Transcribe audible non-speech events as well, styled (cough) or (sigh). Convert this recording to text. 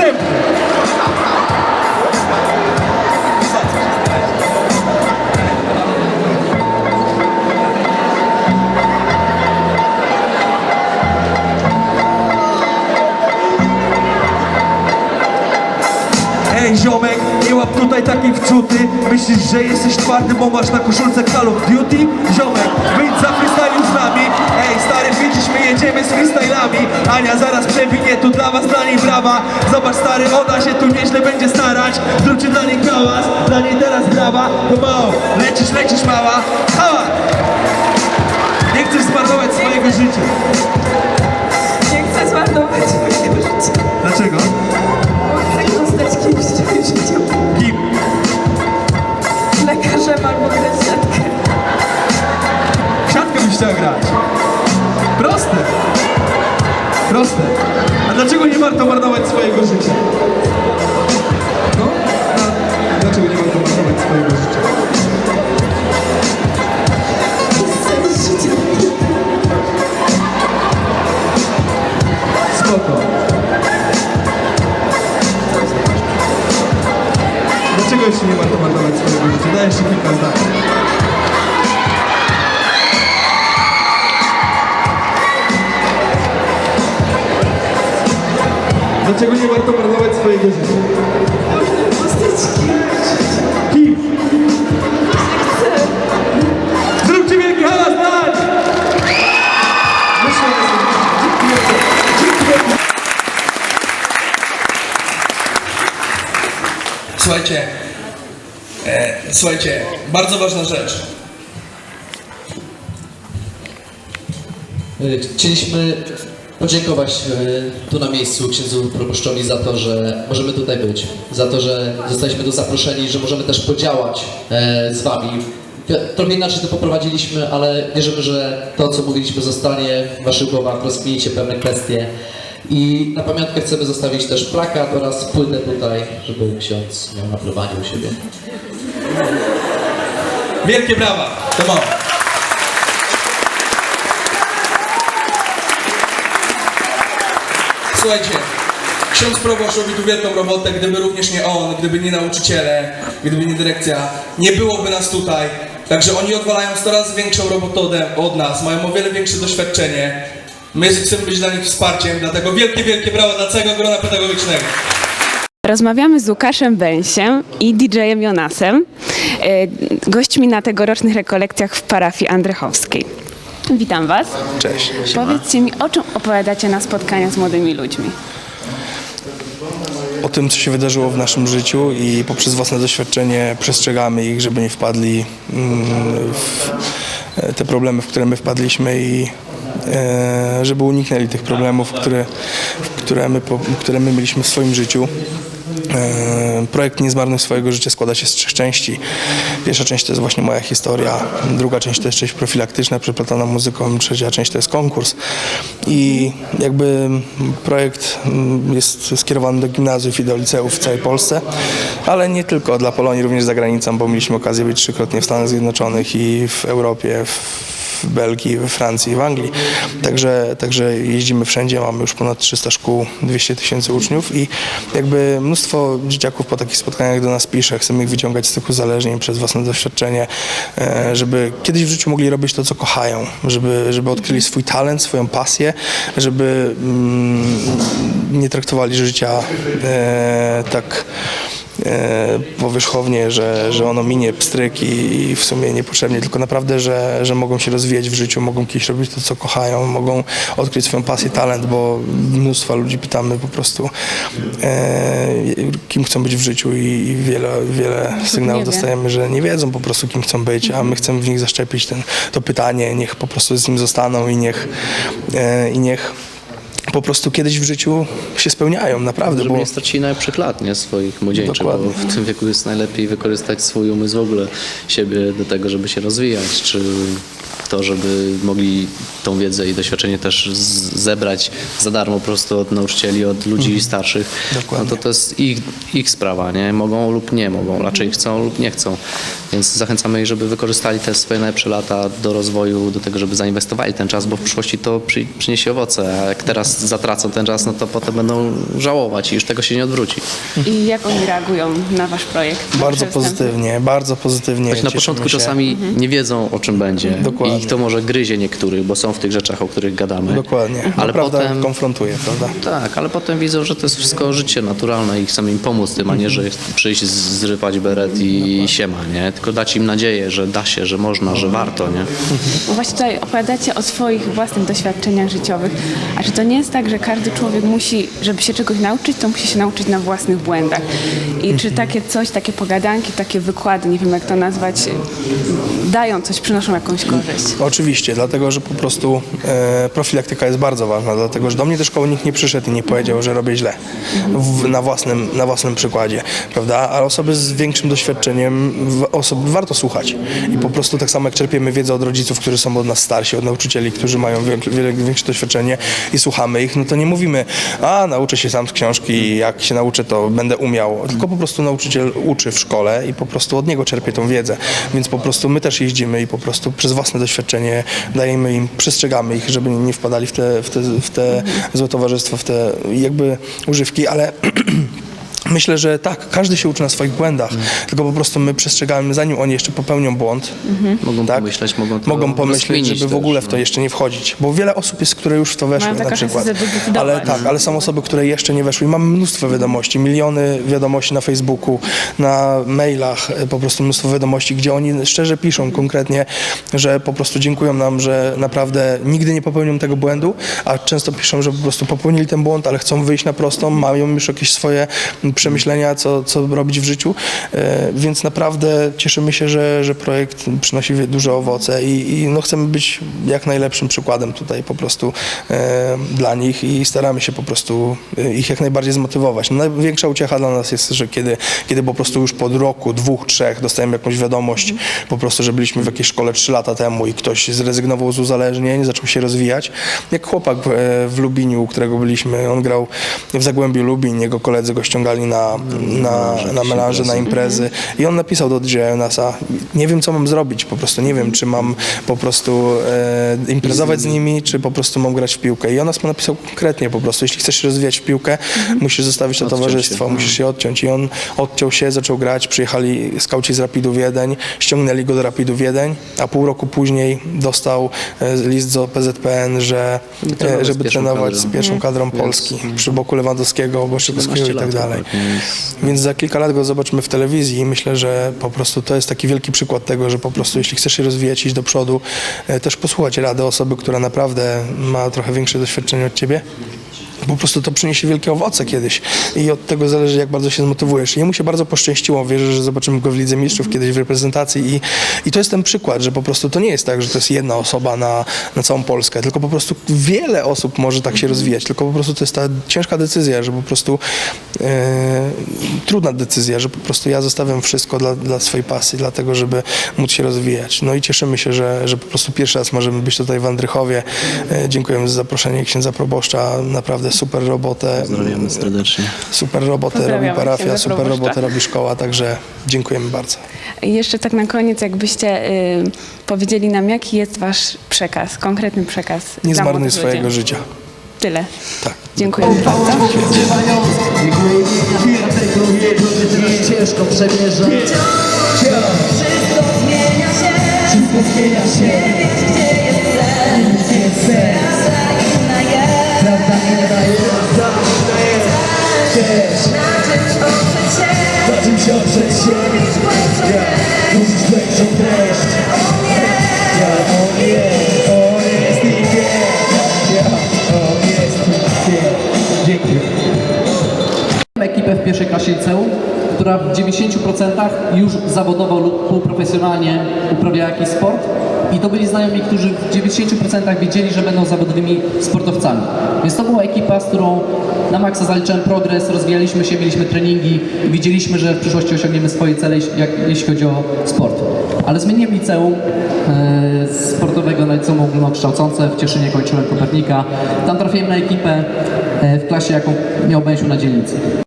następny. Ej ziomek, nie łap tutaj takiej wczuty Myślisz, że jesteś twardy, bo masz na koszulce Call of Duty? Ziomek, wyjdź za freestylu z nami Ej stary, widzisz, my jedziemy z freestylami Ania zaraz przewinie, tu dla was, dla niej brawa Zobacz stary, ona się tu nieźle będzie starać Zróbcie dla niej hałas, dla niej teraz brawa To mało, lecisz, lecisz mała Hałas! Nie chcesz zmarnować swojego życia Nie chcę zmarnować swojego życia. Dlaczego? Proste. A dlaczego nie warto marnować swojego życia? Dlaczego nie warto marnować swojego życia? Zostać. Kim? Chcę. Zróbcie wielki hałas Ani! Myślę, że. Słuchajcie, e, słuchajcie, bardzo ważna rzecz. Chcieliśmy podziękować y, tu na miejscu księdzu proboszczowi za to, że możemy tutaj być, za to, że zostaliśmy tu zaproszeni, że możemy też podziałać e, z Wami. Trochę inaczej to poprowadziliśmy, ale wierzymy, że to, co mówiliśmy, zostanie w Waszych głowach, rozkminicie pewne kwestie. I na pamiątkę chcemy zostawić też plakat oraz płytę tutaj, żeby ksiądz miał na u siebie. Wielkie brawa, to mało. Słuchajcie, ksiądz proboszcz robi tu wielką robotę, gdyby również nie on, gdyby nie nauczyciele, gdyby nie dyrekcja, nie byłoby nas tutaj. Także oni odwalają 100 razy większą robotę od nas, mają o wiele większe doświadczenie. My chcemy być dla nich wsparciem, dlatego wielkie, wielkie brawa dla całego grona pedagogicznego. Rozmawiamy z Łukaszem Węsiem i DJ-em Jonasem, e, gośćmi na tegorocznych rekolekcjach w parafii Andrychowskiej. Witam Was. Cześć. Powiedzcie mi, o czym opowiadacie na spotkaniach z młodymi ludźmi? O tym, co się wydarzyło w naszym życiu i poprzez własne doświadczenie przestrzegamy ich, żeby nie wpadli mm, w e, te problemy, w które my wpadliśmy i e, żeby uniknęli tych problemów, które, które, my, które my mieliśmy w swoim życiu. E, Projekt Nie zmarnuj swojego życia składa się z trzech części. Pierwsza część to jest właśnie moja historia, druga część to jest część profilaktyczna przeplatana muzyką, trzecia część to jest konkurs. I jakby projekt mm, jest skierowany do gimnazjów i do liceów w całej Polsce, ale nie tylko dla Polonii, również za granicą, bo mieliśmy okazję być trzykrotnie w Stanach Zjednoczonych i w Europie, w w Belgii, we Francji, w Anglii. Także, także jeździmy wszędzie, mamy już ponad 300 szkół, 200 tysięcy uczniów i jakby mnóstwo dzieciaków po takich spotkaniach do nas pisze, chcemy ich wyciągać z tych uzależnień przez własne doświadczenie, e, żeby kiedyś w życiu mogli robić to, co kochają, żeby, żeby odkryli swój talent, swoją pasję, żeby mm, nie traktowali życia e, tak powierzchownie, że, że ono minie pstryk i, w sumie niepotrzebnie, tylko naprawdę, że, że mogą się rozwijać w życiu, mogą kiedyś robić to, co kochają, mogą odkryć swoją pasję, talent, bo mnóstwa ludzi pytamy po prostu, e, kim chcą być w życiu i, i wiele, wiele sygnałów dostajemy, że nie wiedzą po prostu, kim chcą być, a my chcemy w nich zaszczepić ten, to pytanie, niech po prostu z nim zostaną i niech, e, i niech po prostu kiedyś w życiu się spełniają, naprawdę, Żeby bo nie stracili najlepszych lat, nie? Swoich młodzieńczych, bo w tym wieku jest najlepiej wykorzystać swój umysł w ogóle, siebie do tego, żeby się rozwijać, czy to, żeby mogli tą wiedzę i doświadczenie też zebrać za darmo po prostu od nauczycieli, od ludzi starszych, Mhm. Dokładnie. no to to jest ich, ich sprawa, nie? Mogą lub nie mogą, raczej chcą lub nie chcą. Więc zachęcamy ich, żeby wykorzystali te swoje najlepsze lata do rozwoju, do tego, żeby zainwestowali ten czas, bo w przyszłości to przy, przyniesie owoce, a jak teraz zatracą ten czas, no to potem będą żałować i już tego się nie odwróci. I jak oni reagują na wasz projekt? Bardzo pozytywnie, bardzo pozytywnie. Choć na początku się. czasami nie wiedzą o czym będzie Dokładnie. i ich to może gryzie niektórych, bo są w tych rzeczach, o których gadamy. Dokładnie. Ale prawda potem... konfrontuje, prawda? Tak, ale potem widzą, że to jest wszystko życie naturalne i chcemy im pomóc tym, a nie, że przyjść, zrywać beret i siema, nie? Tylko dać im nadzieję, że da się, że można, że warto, nie? No właśnie tutaj opowiadacie o swoich własnych doświadczeniach życiowych. A czy to nie jest tak, że każdy człowiek musi, żeby się czegoś nauczyć, to musi się nauczyć na własnych błędach? I czy takie coś, takie pogadanki, takie wykłady, nie wiem jak to nazwać, dają coś, przynoszą jakąś korzyść? Oczywiście, dlatego że po prostu e, profilaktyka jest bardzo ważna, dlatego że do mnie do szkoły nikt nie przyszedł i nie powiedział, że robię źle w, na, własnym, na własnym przykładzie, prawda? A osoby z większym doświadczeniem w, osob, warto słuchać. I po prostu tak samo jak czerpiemy wiedzę od rodziców, którzy są od nas starsi, od nauczycieli, którzy mają wiele, większe doświadczenie i słuchamy ich, no to nie mówimy, a nauczę się sam z książki jak się nauczę, to będę umiał, tylko po prostu nauczyciel uczy w szkole i po prostu od niego czerpie tą wiedzę, więc po prostu my też jeździmy i po prostu przez własne doświadczenie dajemy im, przestrzegamy ich, żeby nie wpadali w te, w te, w te złe towarzystwo, w te jakby używki, ale (clears throat) Myślę, że tak, każdy się uczy na swoich błędach, tylko po prostu my przestrzegamy, zanim oni jeszcze popełnią błąd, Mogą tak? pomyśleć, mogą to mogą pomyśleć, żeby w też, ogóle w no. to jeszcze nie wchodzić. Bo wiele osób jest, które już w to weszły Mają na przykład. Ale tak, ale są osoby, które jeszcze nie weszły i mamy mnóstwo wiadomości, miliony wiadomości na Facebooku, na mailach, e, po prostu mnóstwo wiadomości, gdzie oni szczerze piszą konkretnie, że po prostu dziękują nam, że naprawdę nigdy nie popełnią tego błędu, a często piszą, że po prostu popełnili ten błąd, ale chcą wyjść na prostą, mają już jakieś swoje przemyślenia, co, co robić w życiu, E, więc naprawdę cieszymy się, że, że projekt przynosi duże owoce i, i no chcemy być jak najlepszym przykładem tutaj po prostu e, dla nich i staramy się po prostu e, ich jak najbardziej zmotywować. No, największa uciecha dla nas jest, że kiedy, kiedy po prostu już po roku, dwóch, trzech dostajemy jakąś wiadomość po prostu, że byliśmy w jakiejś szkole trzy lata temu i ktoś zrezygnował z uzależnień, zaczął się rozwijać. Jak chłopak w, Lubiniu, u którego byliśmy, on grał w Zagłębiu Lubin, jego koledzy go ściągali na, na, na melanże, na imprezy. I on napisał do DJ Jonasa, nie wiem co mam zrobić, po prostu nie wiem, czy mam po prostu e, imprezować z nimi, czy po prostu mam grać w piłkę. I Jonas mu napisał konkretnie po prostu, jeśli chcesz się rozwijać w piłkę, musisz zostawić to Odciąć towarzystwo, się. musisz się odciąć. I on odciął się, zaczął grać, przyjechali skauci z Rapidu Wiedeń, ściągnęli go do Rapidu Wiedeń, a pół roku później dostał e, list z PZPN, że e, żeby trenować z pierwszą kadrą Polski, przy boku Lewandowskiego, Błaszczykowskiego 17 i tak dalej. Więc za kilka lat go zobaczymy w telewizji i myślę, że po prostu to jest taki wielki przykład tego, że po prostu jeśli chcesz się rozwijać, iść do przodu, e, też posłuchać rady osoby, która naprawdę ma trochę większe doświadczenie od ciebie. Po prostu to przyniesie wielkie owoce kiedyś i od tego zależy, jak bardzo się zmotywujesz. Jemu się bardzo poszczęściło, wierzę, że zobaczymy go w Lidze Mistrzów kiedyś w reprezentacji i, i to jest ten przykład, że po prostu to nie jest tak, że to jest jedna osoba na, na całą Polskę, tylko po prostu wiele osób może tak się rozwijać, tylko po prostu to jest ta ciężka decyzja, że po prostu e, trudna decyzja, że po prostu ja zostawiam wszystko dla, dla swojej pasji, dlatego żeby móc się rozwijać. No i cieszymy się, że, że po prostu pierwszy raz możemy być tutaj w Andrychowie. E, dziękujemy za zaproszenie księdza proboszcza, naprawdę super robotę. Pozdrawiamy serdecznie. Super robotę robi parafia, super robotę robi szkoła, także dziękujemy bardzo. I jeszcze tak na koniec, jakbyście y, powiedzieli nam, jaki jest wasz przekaz, konkretny przekaz. Nie dla zmarnuj swojego ludzi. życia. Tyle. Tak. Dziękuję bardzo. Ciężko przemierza. Wszystko zmienia się. Wszystko zmienia się. 90% już zawodowo lub półprofesjonalnie uprawia jakiś sport. I to byli znajomi, którzy w 90% wiedzieli, że będą zawodowymi sportowcami. Więc to była ekipa, z którą na maksa zaliczyłem progres, rozwijaliśmy się, mieliśmy treningi i widzieliśmy, że w przyszłości osiągniemy swoje cele, jak, jeśli chodzi o sport. Ale zmieniłem liceum e, sportowego na liceum ogólnokształcące. W Cieszynie kończyłem Kopernika. Tam trafiłem na ekipę e, w klasie, jaką miał Bęsiu na dzielnicy.